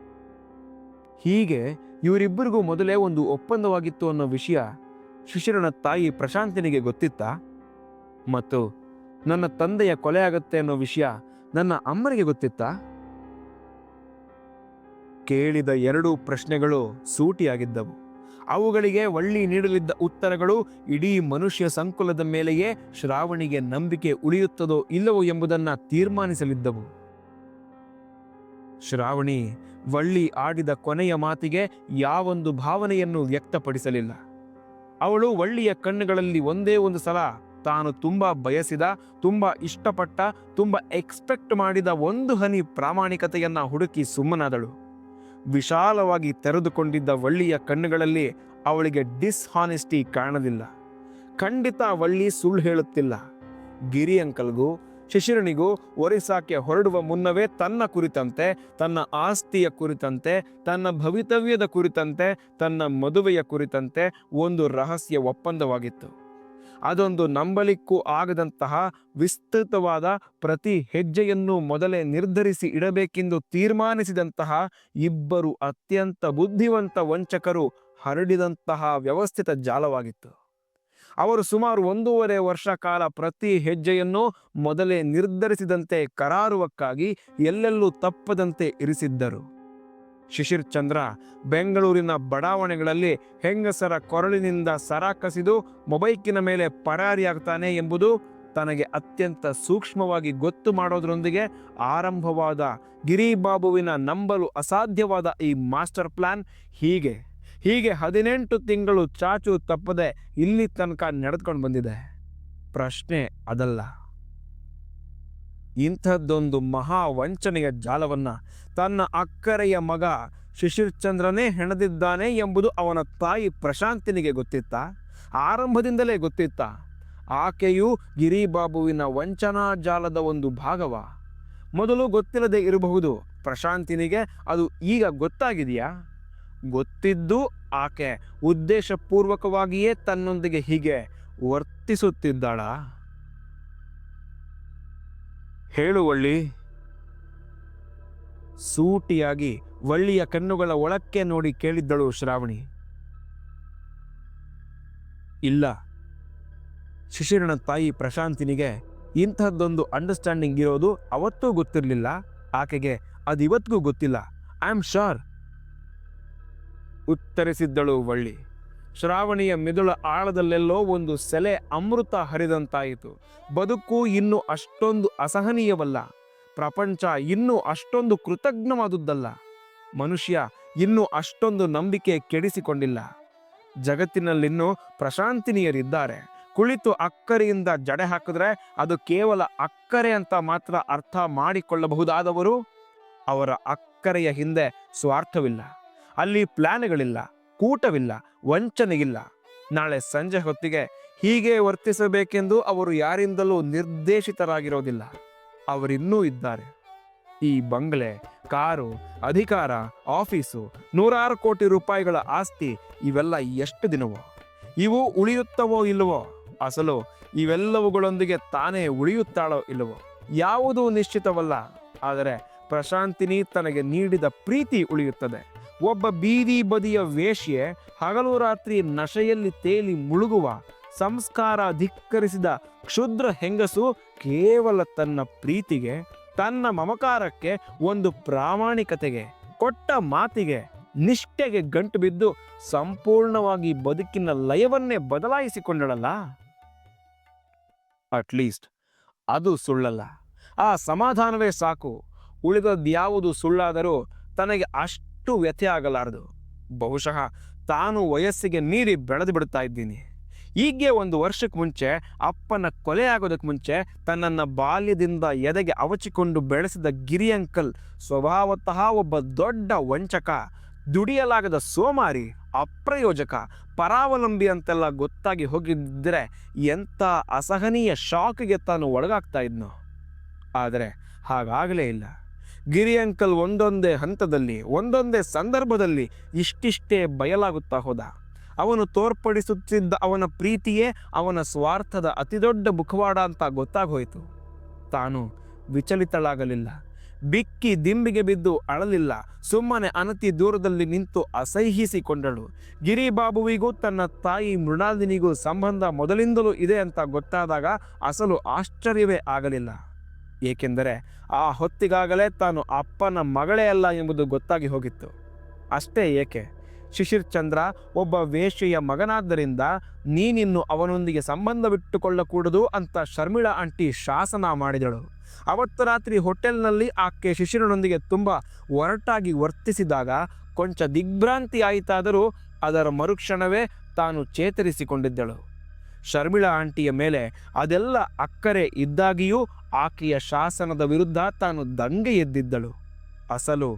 ಹೀಗೆ ಇವರಿಬ್ಬರಿಗೂ ಮೊದಲೇ ಒಂದು ಒಪ್ಪಂದವಾಗಿತ್ತು ಅನ್ನೋ ವಿಷಯ ಶಿಶಿರನ ತಾಯಿ ಪ್ರಶಾಂತಿನಿಗೆ ಗೊತ್ತಿತ್ತಾ? ಮತ್ತು ನನ್ನ ತಂದೆಯ ಕೊಲೆ ಆಗತ್ತೆ ಅನ್ನೋ ವಿಷಯ ನನ್ನ ಅಮ್ಮನಿಗೆ ಗೊತ್ತಿತ್ತಾ? ಕೇಳಿದ ಎರಡೂ ಪ್ರಶ್ನೆಗಳು ಸೂಟಿಯಾಗಿದ್ದವು. ಅವುಗಳಿಗೆ ಒಳ್ಳಿ ನೀಡಲಿದ್ದ ಉತ್ತರಗಳು ಇಡೀ ಮನುಷ್ಯ ಸಂಕುಲದ ಮೇಲೆಯೇ ಶ್ರಾವಣಿಗೆ ನಂಬಿಕೆ ಉಳಿಯುತ್ತದೋ ಇಲ್ಲವೋ ಎಂಬುದನ್ನು ತೀರ್ಮಾನಿಸಲಿದ್ದವು. ಶ್ರಾವಣಿ ವಳ್ಳಿ ಆಡಿದ ಕೊನೆಯ ಮಾತಿಗೆ ಯಾವೊಂದು ಭಾವನೆಯನ್ನು ವ್ಯಕ್ತಪಡಿಸಲಿಲ್ಲ. ಅವಳು ವಳ್ಳಿಯ ಕಣ್ಣುಗಳಲ್ಲಿ ಒಂದೇ ಒಂದು ಸಲ ತಾನು ತುಂಬ ಬಯಸಿದ, ತುಂಬ ಇಷ್ಟಪಟ್ಟ, ತುಂಬ ಎಕ್ಸ್ಪೆಕ್ಟ್ ಮಾಡಿದ ಒಂದು ಹನಿ ಪ್ರಾಮಾಣಿಕತೆಯನ್ನು ಹುಡುಕಿ ಸುಮ್ಮನಾದಳು. ವಿಶಾಲವಾಗಿ ತೆರೆದುಕೊಂಡಿದ್ದ ವಳ್ಳಿಯ ಕಣ್ಣುಗಳಲ್ಲಿ ಅವಳಿಗೆ ಡಿಸ್ಹಾನೆಸ್ಟಿ ಕಾಣಲಿಲ್ಲ. ಖಂಡಿತ ವಳ್ಳಿ ಸುಳ್ಳು ಹೇಳುತ್ತಿಲ್ಲ. ಗಿರಿ ಅಂಕಲ್ಗೂ ಶಿಶಿರನಿಗೂ ಒರಿಸ್ಸಾಕ್ಕೆ ಹೊರಡುವ ಮುನ್ನವೇ ತನ್ನ ಕುರಿತಂತೆ, ತನ್ನ ಆಸ್ತಿಯ ಕುರಿತಂತೆ, ತನ್ನ ಭವಿತವ್ಯದ ಕುರಿತಂತೆ, ತನ್ನ ಮದುವೆಯ ಕುರಿತಂತೆ ಒಂದು ರಹಸ್ಯ ಒಪ್ಪಂದವಾಗಿತ್ತು. ಅದೊಂದು ನಂಬಲಿಕ್ಕೂ ಆಗದಂತಹ ವಿಸ್ತೃತವಾದ ಪ್ರತಿ ಹೆಜ್ಜೆಯನ್ನು ಮೊದಲೇ ನಿರ್ಧರಿಸಿ ಇಡಬೇಕೆಂದು ತೀರ್ಮಾನಿಸಿದಂತಹ ಇಬ್ಬರು ಅತ್ಯಂತ ಬುದ್ಧಿವಂತ ವಂಚಕರು ಹರಡಿದಂತಹ ವ್ಯವಸ್ಥಿತ ಜಾಲವಾಗಿತ್ತು. ಅವರು ಸುಮಾರು ಒಂದೂವರೆ ವರ್ಷ ಕಾಲ ಪ್ರತಿ ಹೆಜ್ಜೆಯನ್ನು ಮೊದಲೇ ನಿರ್ಧರಿಸಿದಂತೆ ಕರಾರುವಕ್ಕಾಗಿ ಎಲ್ಲೆಲ್ಲೂ ತಪ್ಪದಂತೆ ಇರಿಸಿದ್ದರು. ಶಿಶಿರ್ ಚಂದ್ರ ಬೆಂಗಳೂರಿನ ಬಡಾವಣೆಗಳಲ್ಲಿ ಹೆಂಗಸರ ಕೊರಳಿನಿಂದ ಸರ ಕಸಿದು ಮೊಬೈಕಿನ ಮೇಲೆ ಪರಾರಿಯಾಗ್ತಾನೆ ಎಂಬುದು ತನಗೆ ಅತ್ಯಂತ ಸೂಕ್ಷ್ಮವಾಗಿ ಗೊತ್ತು ಮಾಡೋದ್ರೊಂದಿಗೆ ಆರಂಭವಾದ ಗಿರಿಬಾಬುವಿನ ನಂಬಲು ಅಸಾಧ್ಯವಾದ ಈ ಮಾಸ್ಟರ್ ಪ್ಲಾನ್ ಹೀಗೆ. ಹೀಗೆ ಹದಿನೆಂಟು ತಿಂಗಳು ಚಾಚು ತಪ್ಪದೆ ಇಲ್ಲಿ ತನಕ ನಡೆದುಕೊಂಡು ಬಂದಿದೆ. ಪ್ರಶ್ನೆ ಅದಲ್ಲ. ಇಂಥದ್ದೊಂದು ಮಹಾ ವಂಚನೆಯ ಜಾಲವನ್ನು ತನ್ನ ಅಕ್ಕರೆಯ ಮಗ ಶಿಶಿರ್ ಚಂದ್ರನೇ ಹೆಣೆದಿದ್ದಾನೆ ಎಂಬುದು ಅವನ ತಾಯಿ ಪ್ರಶಾಂತಿನಿಗೆ ಗೊತ್ತಿತ್ತ? ಆರಂಭದಿಂದಲೇ ಗೊತ್ತಿತ್ತ? ಆಕೆಯು ಗಿರಿಬಾಬುವಿನ ವಂಚನಾ ಜಾಲದ ಒಂದು ಭಾಗವ? ಮೊದಲು ಗೊತ್ತಿಲ್ಲದೆ ಇರಬಹುದು. ಪ್ರಶಾಂತಿನಿಗೆ ಅದು ಈಗ ಗೊತ್ತಾಗಿದೆಯಾ? ಗೊತ್ತಿದ್ದು ಆಕೆ ಉದ್ದೇಶಪೂರ್ವಕವಾಗಿಯೇ ತನ್ನೊಂದಿಗೆ ಹೀಗೆ ವರ್ತಿಸುತ್ತಿದ್ದಾಳ? ಹೇಳು ವಳ್ಳಿ. ಸೂಟಿಯಾಗಿ ವಳ್ಳಿಯ ಕಣ್ಣುಗಳ ಒಳಕ್ಕೆ ನೋಡಿ ಕೇಳಿದ್ದಳು ಶ್ರಾವಣಿ. ಇಲ್ಲ, ಶಿಶಿರನ ತಾಯಿ ಪ್ರಶಾಂತಿನಿಗೆ ಇಂಥದ್ದೊಂದು ಅಂಡರ್ಸ್ಟ್ಯಾಂಡಿಂಗ್ ಇರೋದು ಅವತ್ತೂ ಗೊತ್ತಿರಲಿಲ್ಲ. ಆಕೆಗೆ ಅದಿವತ್ತಿಗೂ ಗೊತ್ತಿಲ್ಲ. ಐ ಆಮ್ ಶೋರ್ ಉತ್ತರಿಸಿದ್ದಳು ವಳ್ಳಿ. ಶ್ರಾವಣಿಯ ಮಿದುಳ ಆಳದಲ್ಲೆಲ್ಲೋ ಒಂದು ಸೆಲೆ ಅಮೃತ ಹರಿದಂತಾಯಿತು. ಬದುಕು ಇನ್ನು ಅಷ್ಟೊಂದು ಅಸಹನೀಯವಲ್ಲ. ಪ್ರಪಂಚ ಇನ್ನೂ ಅಷ್ಟೊಂದು ಕೃತಜ್ಞವಾದುದ್ದಲ್ಲ. ಮನುಷ್ಯ ಇನ್ನೂ ಅಷ್ಟೊಂದು ನಂಬಿಕೆ ಕೆಡಿಸಿಕೊಂಡಿಲ್ಲ. ಜಗತ್ತಿನಲ್ಲಿನ್ನೂ ಪ್ರಶಾಂತಿನಿಯರಿದ್ದಾರೆ. ಕುಳಿತು ಅಕ್ಕರೆಯಿಂದ ಜಡೆ ಹಾಕಿದ್ರೆ ಅದು ಕೇವಲ ಅಕ್ಕರೆ ಅಂತ ಮಾತ್ರ ಅರ್ಥ ಮಾಡಿಕೊಳ್ಳಬಹುದಾದವರು ಅವರ ಅಕ್ಕರೆಯ ಹಿಂದೆ ಸ್ವಾರ್ಥವಿಲ್ಲ. ಅಲ್ಲಿ ಪ್ಲಾನ್ಗಳಿಲ್ಲ. ಕೂಟವಿಲ್ಲ ವಂಚನೆಗಿಲ್ಲ ನಾಳೆ ಸಂಜೆ ಹೊತ್ತಿಗೆ ಹೀಗೆ ವರ್ತಿಸಬೇಕೆಂದು ಅವರು ಯಾರಿಂದಲೂ ನಿರ್ದೇಶಿತರಾಗಿರೋದಿಲ್ಲ. ಅವರಿನ್ನೂ ಇದ್ದಾರೆ. ಈ ಬಂಗ್ಲೆ, ಕಾರು, ಅಧಿಕಾರ, ಆಫೀಸು, ನೂರಾರು ಕೋಟಿ ರೂಪಾಯಿಗಳ ಆಸ್ತಿ ಇವೆಲ್ಲ ಎಷ್ಟು ದಿನವೋ? ಇವು ಉಳಿಯುತ್ತವೋ ಇಲ್ಲವೋ? ಅಸಲು ಇವೆಲ್ಲವುಗಳೊಂದಿಗೆ ತಾನೇ ಉಳಿಯುತ್ತಾಳೋ ಇಲ್ಲವೋ? ಯಾವುದೂ ನಿಶ್ಚಿತವಲ್ಲ. ಆದರೆ ಪ್ರಶಾಂತಿನಿ ತನಗೆ ನೀಡಿದ ಪ್ರೀತಿ ಉಳಿಯುತ್ತದೆ. ಒಬ್ಬ ಬೀದಿ ಬದಿಯ ವೇಶ್ಯೆ ಹಗಲು ರಾತ್ರಿ ನಶೆಯಲ್ಲಿ ತೇಲಿ ಮುಳುಗುವ, ಸಂಸ್ಕಾರ ಧಿಕ್ಕರಿಸಿದ ಕ್ಷುದ್ರ ಹೆಂಗಸು ಕೇವಲ ತನ್ನ ಪ್ರೀತಿಗೆ, ತನ್ನ ಮಮಕಾರಕ್ಕೆ ಒಂದು ಪ್ರಾಮಾಣಿಕತೆಗೆ, ಕೊಟ್ಟ ಮಾತಿಗೆ, ನಿಷ್ಠೆಗೆ ಗಂಟು ಬಿದ್ದು ಸಂಪೂರ್ಣವಾಗಿ ಬದುಕಿನ ಲಯವನ್ನೇ ಬದಲಾಯಿಸಿಕೊಂಡಳಲ್ಲ? ಅಟ್ಲೀಸ್ಟ್ ಅದು ಸುಳ್ಳಲ್ಲ. ಆ ಸಮಾಧಾನವೇ ಸಾಕು. ಉಳಿದದ್ಯಾವುದು ಸುಳ್ಳಾದರೂ ತನಗೆ ಅಷ್ಟು ವ್ಯಥೆ ಆಗಲಾರದು. ಬಹುಶಃ ತಾನು ವಯಸ್ಸಿಗೆ ಮೀರಿ ಬೆಳೆದು ಬಿಡ್ತಾ ಇದ್ದೀನಿ. ಹೀಗೆ ಒಂದು ವರ್ಷಕ್ಕೆ ಮುಂಚೆ, ಅಪ್ಪನ ಕೊಲೆ ಆಗೋದಕ್ಕೆ ಮುಂಚೆ ತನ್ನನ್ನು ಬಾಲ್ಯದಿಂದ ಎದೆಗೆ ಅವಚಿಕೊಂಡು ಬೆಳೆಸಿದ ಗಿರಿ ಅಂಕಲ್ ಸ್ವಭಾವತಃ ಒಬ್ಬ ದೊಡ್ಡ ವಂಚಕ, ದುಡಿಯಲಾಗದ ಸೋಮಾರಿ, ಅಪ್ರಯೋಜಕ, ಪರಾವಲಂಬಿ ಅಂತೆಲ್ಲ ಗೊತ್ತಾಗಿ ಹೋಗಿದ್ದರೆ ಎಂಥ ಅಸಹನೀಯ ಶಾಕ್ಗೆ ತಾನು ಒಳಗಾಗ್ತಾ ಇದ್ನು. ಆದರೆ ಹಾಗಾಗಲೇ ಇಲ್ಲ. ಗಿರಿ ಅಂಕಲ್ ಒಂದೊಂದೇ ಹಂತದಲ್ಲಿ, ಒಂದೊಂದೇ ಸಂದರ್ಭದಲ್ಲಿ ಇಷ್ಟಿಷ್ಟೇ ಬಯಲಾಗುತ್ತಾ ಹೋದ. ಅವನು ತೋರ್ಪಡಿಸುತ್ತಿದ್ದ ಅವನ ಪ್ರೀತಿಯೇ ಅವನ ಸ್ವಾರ್ಥದ ಅತಿದೊಡ್ಡ ಮುಖವಾಡ ಅಂತ ಗೊತ್ತಾಗೋಯಿತು. ತಾನು ವಿಚಲಿತಳಾಗಲಿಲ್ಲ. ಬಿಕ್ಕಿ ದಿಂಬಿಗೆ ಬಿದ್ದು ಅಳಲಿಲ್ಲ. ಸುಮ್ಮನೆ ಅನತಿ ದೂರದಲ್ಲಿ ನಿಂತು ಅಸಹ್ಯಿಸಿಕೊಂಡಳು ಗಿರಿಬಾಬುವಿಗೂ ತನ್ನ ತಾಯಿ ಮೃಣಾಲಿನಿಗೂ ಸಂಬಂಧ ಮೊದಲಿಂದಲೂ ಇದೆ ಅಂತ ಗೊತ್ತಾದಾಗ ಅಸಲು ಆಶ್ಚರ್ಯವೇ ಆಗಲಿಲ್ಲ. ಏಕೆಂದರೆ ಆ ಹೊತ್ತಿಗಾಗಲೇ ತಾನು ಅಪ್ಪನ ಮಗಳೇ ಅಲ್ಲ ಎಂಬುದು ಗೊತ್ತಾಗಿ ಹೋಗಿತ್ತು. ಅಷ್ಟೇ ಏಕೆ? ಶಿಶಿರ್ ಚಂದ್ರ ಒಬ್ಬ ವೇಶ್ಯೆಯ ಮಗನಾದ್ದರಿಂದ ನೀನಿನ್ನು ಅವನೊಂದಿಗೆ ಸಂಬಂಧ ಬಿಟ್ಟುಕೊಳ್ಳಕೂಡದು ಅಂತ ಶರ್ಮಿಳಾ ಆಂಟಿ ಶಾಸನ ಮಾಡಿದಳು. ಅವತ್ತು ರಾತ್ರಿ ಹೋಟೆಲ್ನಲ್ಲಿ ಆಕೆ ಶಿಶಿರನೊಂದಿಗೆ ತುಂಬ ಒರಟಾಗಿ ವರ್ತಿಸಿದಾಗ ಕೊಂಚ ದಿಗ್ಭ್ರಾಂತಿ ಆಯಿತಾದರೂ ಅದರ ಮರುಕ್ಷಣವೇ ತಾನು ಚೇತರಿಸಿಕೊಂಡಿದ್ದಳು. ಶರ್ಮಿಳಾ ಆಂಟಿಯ ಮೇಲೆ ಅದೆಲ್ಲ ಅಕ್ಕರೆ ಇದ್ದಾಗಿಯೂ ಆಕೆಯ ಶಾಸನದ ವಿರುದ್ಧ ತಾನು ದಂಗೆ ಎದ್ದಿದ್ದಳು. ಅಸಲು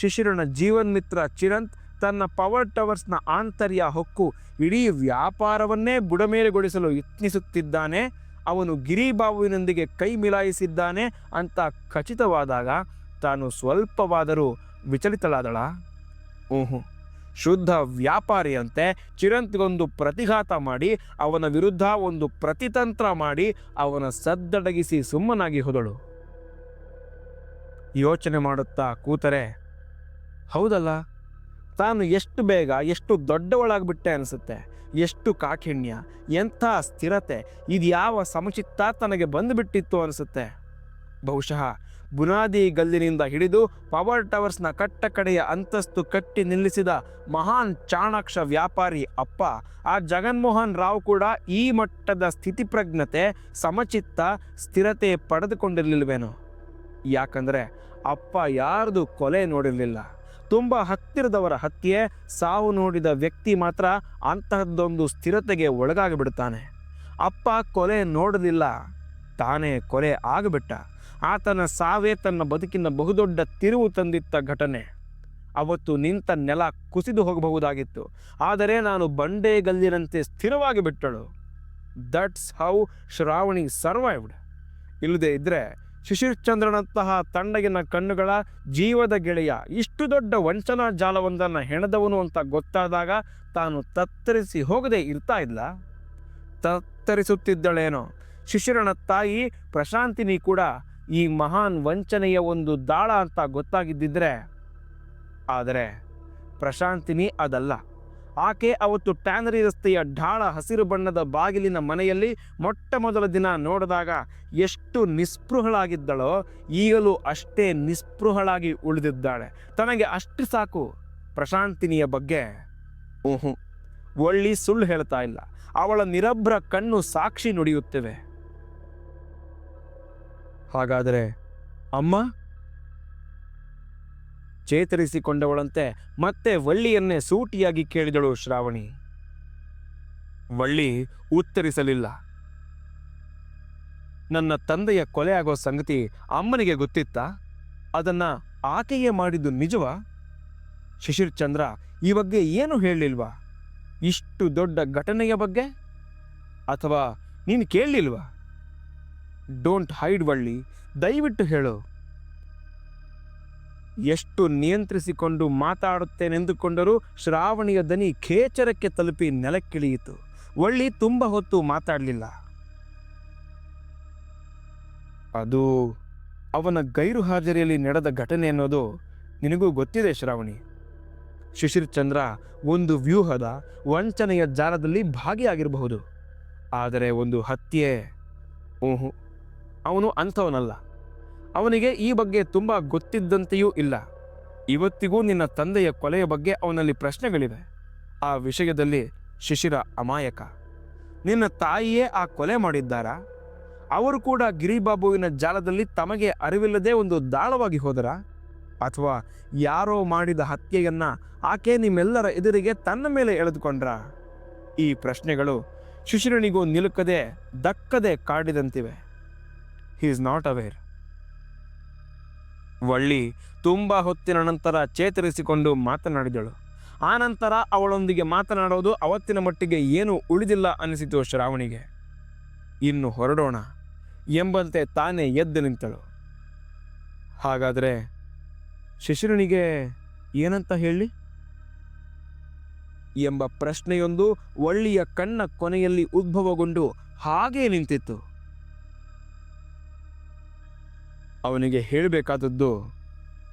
ಶಿಶಿರನ ಜೀವನ್ಮಿತ್ರ ಚಿರಂತ್ ತನ್ನ ಪವರ್ ಟವರ್ಸ್ನ ಆಂತರ್ಯ ಹೊಕ್ಕು ಇಡೀ ವ್ಯಾಪಾರವನ್ನೇ ಬುಡಮೇಲೆಗೊಳಿಸಲು ಯತ್ನಿಸುತ್ತಿದ್ದಾನೆ, ಅವನು ಗಿರಿಬಾಬುವಿನೊಂದಿಗೆ ಕೈ ಮಿಲಾಯಿಸಿದ್ದಾನೆ ಅಂತ ಖಚಿತವಾದಾಗ ತಾನು ಸ್ವಲ್ಪವಾದರೂ ವಿಚಲಿತಳಾದಳ? ಊಹು ಶುದ್ಧ ವ್ಯಾಪಾರಿಯಂತೆ ಚಿರಂತ್ಗೊಂದು ಪ್ರತಿಘಾತ ಮಾಡಿ, ಅವನ ವಿರುದ್ಧ ಒಂದು ಪ್ರತಿತಂತ್ರ ಮಾಡಿ ಅವನ ಸದ್ದಡಗಿಸಿ ಸುಮ್ಮನಾಗಿ ಹೋದಳು. ಯೋಚನೆ ಮಾಡುತ್ತಾ ಕೂತರೆ, ಹೌದಲ್ಲ, ತಾನು ಎಷ್ಟು ಬೇಗ, ಎಷ್ಟು ದೊಡ್ಡವಳಾಗ್ಬಿಟ್ಟೆ ಅನಿಸುತ್ತೆ, ಎಷ್ಟು ಕಾಠಿಣ್ಯ, ಎಂಥ ಸ್ಥಿರತೆ ಇದು ಯಾವ ಸಮಚಿತ್ತ ತನಗೆ ಬಂದುಬಿಟ್ಟಿತ್ತು ಅನಿಸುತ್ತೆ. ಬಹುಶಃ ಬುನಾದಿ ಗಲ್ಲಿನಿಂದ ಹಿಡಿದು ಪವರ್ ಟವರ್ಸ್ನ ಕಟ್ಟ ಕಡೆಯ ಅಂತಸ್ತು ಕಟ್ಟಿ ನಿಲ್ಲಿಸಿದ ಮಹಾನ್ ಚಾಣಾಕ್ಷ ವ್ಯಾಪಾರಿ ಅಪ್ಪ, ಆ ಜಗನ್ಮೋಹನ್ ರಾವ್ ಕೂಡ ಈ ಮಟ್ಟದ ಸ್ಥಿತಿಪ್ರಜ್ಞತೆ, ಸಮಚಿತ್ತ, ಸ್ಥಿರತೆ ಪಡೆದುಕೊಂಡಿರಲಿಲ್ವೇನೋ? ಯಾಕಂದರೆ ಅಪ್ಪ ಯಾರ್ದು ಕೊಲೆ ನೋಡಿರಲಿಲ್ಲ. ತುಂಬ ಹತ್ತಿರದವರ ಹತ್ಯೆ, ಸಾವು ನೋಡಿದ ವ್ಯಕ್ತಿ ಮಾತ್ರ ಅಂತಹದ್ದೊಂದು ಸ್ಥಿರತೆಗೆ ಒಳಗಾಗಿಬಿಡ್ತಾನೆ. ಅಪ್ಪ ಕೊಲೆ ನೋಡಲಿಲ್ಲ, ತಾನೇ ಕೊಲೆ ಆಗಿಬಿಟ್ಟ. ಆತನ ಸಾವೇ ತನ್ನ ಬದುಕಿನ ಬಹುದೊಡ್ಡ ತಿರುವು ತಂದಿತ್ತ ಘಟನೆ. ಅವತ್ತು ನಿಂತ ನೆಲ ಕುಸಿದು ಹೋಗಬಹುದಾಗಿತ್ತು. ಆದರೆ ನಾನು ಬಂಡೆಗಲ್ಲಿನಂತೆ ಸ್ಥಿರವಾಗಿ ಬಿಟ್ಟಳು. ದಟ್ಸ್ ಹೌ ಶ್ರಾವಣಿ ಸರ್ವೈವ್ಡ್ ಇಲ್ಲದೆ ಇದ್ದರೆ ಶಿಶಿರ್ಚಂದ್ರನಂತಹ ತಂಡಗಿನ ಕಣ್ಣುಗಳ ಜೀವದ ಗೆಳೆಯ ಇಷ್ಟು ದೊಡ್ಡ ವಂಚನಾ ಜಾಲವೊಂದನ್ನು ಹೆಣದವನು ಅಂತ ಗೊತ್ತಾದಾಗ ತಾನು ತತ್ತರಿಸಿ ಹೋಗದೆ ಇರ್ತಾ ಇಲ್ಲ. ತತ್ತರಿಸುತ್ತಿದ್ದಳೇನೋ. ಶಿಶಿರನ ತಾಯಿ ಪ್ರಶಾಂತಿನಿ ಕೂಡ ಈ ಮಹಾನ್ ವಂಚನೆಯ ಒಂದು ದಾಳ ಅಂತ ಗೊತ್ತಾಗಿದ್ದಿದ್ರೆ ಆದರೆ ಪ್ರಶಾಂತಿನಿ ಅದಲ್ಲ. ಆಕೆ ಅವತ್ತು ಟ್ಯಾನರಿ ರಸ್ತೆಯ ಢಾಳ ಹಸಿರು ಬಣ್ಣದ ಬಾಗಿಲಿನ ಮನೆಯಲ್ಲಿ ಮೊಟ್ಟ ಮೊದಲ ದಿನ ನೋಡಿದಾಗ ಎಷ್ಟು ನಿಸ್ಪೃಹಳಾಗಿದ್ದಳೋ ಈಗಲೂ ಅಷ್ಟೇ ನಿಸ್ಪೃಹಳಾಗಿ ಉಳಿದಿದ್ದಾಳೆ. ತನಗೆ ಅಷ್ಟು ಸಾಕು ಪ್ರಶಾಂತಿನಿಯ ಬಗ್ಗೆ. ಊಹು ಒಳ್ಳಿ ಸುಳ್ಳು ಹೇಳ್ತಾ ಇಲ್ಲ. ಅವಳ ನಿರಭ್ರ ಕಣ್ಣು ಸಾಕ್ಷಿ ನುಡಿಯುತ್ತಿವೆ. ಹಾಗಾದರೆ ಅಮ್ಮ? ಚೇತರಿಸಿಕೊಂಡವಳಂತೆ ಮತ್ತೆ ವಳ್ಳಿಯನ್ನೇ ಸೂಟಿಯಾಗಿ ಕೇಳಿದಳು ಶ್ರಾವಣಿ. ವಳ್ಳಿ ಉತ್ತರಿಸಲಿಲ್ಲ. ನನ್ನ ತಂದೆಯ ಕೊಲೆ ಆಗೋ ಸಂಗತಿ ಅಮ್ಮನಿಗೆ ಗೊತ್ತಿತ್ತಾ? ಅದನ್ನ ಆಕೆಯೇ ಮಾಡಿದ್ದು ನಿಜವಾ? ಶಿಶಿರ್ ಚಂದ್ರ ಈ ಬಗ್ಗೆ ಏನು ಹೇಳಲಿಲ್ವಾ? ಇಷ್ಟು ದೊಡ್ಡ ಘಟನೆಯ ಬಗ್ಗೆ? ಅಥವಾ ನೀನು ಕೇಳಲಿಲ್ವಾ? ಡೋಂಟ್ ಹೈಡ್ ವಳ್ಳಿ, ದಯವಿಟ್ಟು ಹೇಳು. ಎಷ್ಟು ನಿಯಂತ್ರಿಸಿಕೊಂಡು ಮಾತಾಡುತ್ತೇನೆಂದುಕೊಂಡರೂ ಶ್ರಾವಣಿಯ ದನಿ ಖೇಚರಕ್ಕೆ ತಲುಪಿ ನೆಲಕ್ಕಿಳಿಯಿತು. ವಳ್ಳಿ ತುಂಬ ಹೊತ್ತು ಮಾತಾಡಲಿಲ್ಲ. ಅದು ಅವನ ಗೈರು ಹಾಜರಿಯಲ್ಲಿ ನಡೆದ ಘಟನೆ ಅನ್ನೋದು ನಿನಗೂ ಗೊತ್ತಿದೆ ಶ್ರಾವಣಿ. ಶಿಶಿರ್ ಚಂದ್ರ ಒಂದು ವ್ಯೂಹದ ವಂಚನೆಯ ಜಾಲದಲ್ಲಿ ಭಾಗಿಯಾಗಿರಬಹುದು. ಆದರೆ ಒಂದು ಹತ್ಯೆ ಊಹು ಅವನು ಅಂಥವನಲ್ಲ. ಅವನಿಗೆ ಈ ಬಗ್ಗೆ ತುಂಬ ಗೊತ್ತಿದ್ದಂತೆಯೂ ಇಲ್ಲ. ಇವತ್ತಿಗೂ ನಿನ್ನ ತಂದೆಯ ಕೊಲೆಯ ಬಗ್ಗೆ ಅವನಲ್ಲಿ ಪ್ರಶ್ನೆಗಳಿವೆ. ಆ ವಿಷಯದಲ್ಲಿ ಶಿಶಿರ ಅಮಾಯಕ. ನಿನ್ನ ತಾಯಿಯೇ ಆ ಕೊಲೆ ಮಾಡಿದ್ದಾರಾ? ಅವರು ಕೂಡ ಗಿರಿಬಾಬುವಿನ ಜಾಲದಲ್ಲಿ ತಮಗೆ ಅರಿವಿಲ್ಲದೆ ಒಂದು ದಾಳವಾಗಿ ಹೋದರ? ಅಥವಾ ಯಾರೋ ಮಾಡಿದ ಹತ್ಯೆಯನ್ನ ಆಕೆ ನಿಮ್ಮೆಲ್ಲರ ಎದುರಿಗೆ ತನ್ನ ಮೇಲೆ ಎಳೆದುಕೊಂಡ್ರ? ಈ ಪ್ರಶ್ನೆಗಳು ಶಿಶಿರನಿಗೂ ನಿಲುಕದೆ ದಕ್ಕದೆ ಕಾಡಿದಂತಿವೆ. He is not aware Valli ತುಂಬ ಹೊತ್ತಿನ ನಂತರ ಚೇತರಿಸಿಕೊಂಡು ಮಾತನಾಡಿದಳು. ಆನಂತರ ಅವಳೊಂದಿಗೆ ಮಾತನಾಡೋದು ಅವತ್ತಿನ ಮಟ್ಟಿಗೆ ಏನು ಉಳಿದಿಲ್ಲ ಅನಿಸಿತು ಶ್ರಾವಣಿಗೆ. ಇನ್ನು ಹೊರಡೋಣ ಎಂಬಂತೆ ತಾನೇ ಎದ್ದು ನಿಂತಳು. ಹಾಗಾದರೆ ಶಿಶಿರನಿಗೆ ಏನಂತ ಹೇಳಿ? ಎಂಬ ಪ್ರಶ್ನೆಯೊಂದು ಒಳ್ಳಿಯ ಕಣ್ಣ ಕೊನೆಯಲ್ಲಿ ಉದ್ಭವಗೊಂಡು ಹಾಗೇ ನಿಂತಿತ್ತು. ಅವನಿಗೆ ಹೇಳಬೇಕಾದದ್ದು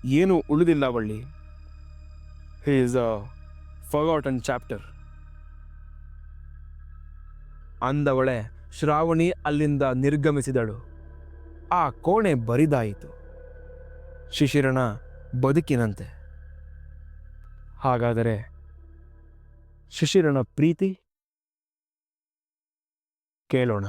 ಏನೂ ಉಳಿದಿಲ್ಲ Valli. He is a forgotten chapter ಅಂದವಳೆ Shravani ಅಲ್ಲಿಂದ ನಿರ್ಗಮಿಸಿದಳು. ಆ ಕೋಣೆ ಬರಿದಾಯಿತು. ಶಿಶಿರಣ ಬದುಕಿನಂತೆ. ಹಾಗಾದರೆ ಶಿಶಿರಣ ಪ್ರೀತಿ? ಕೇಳೋಣ.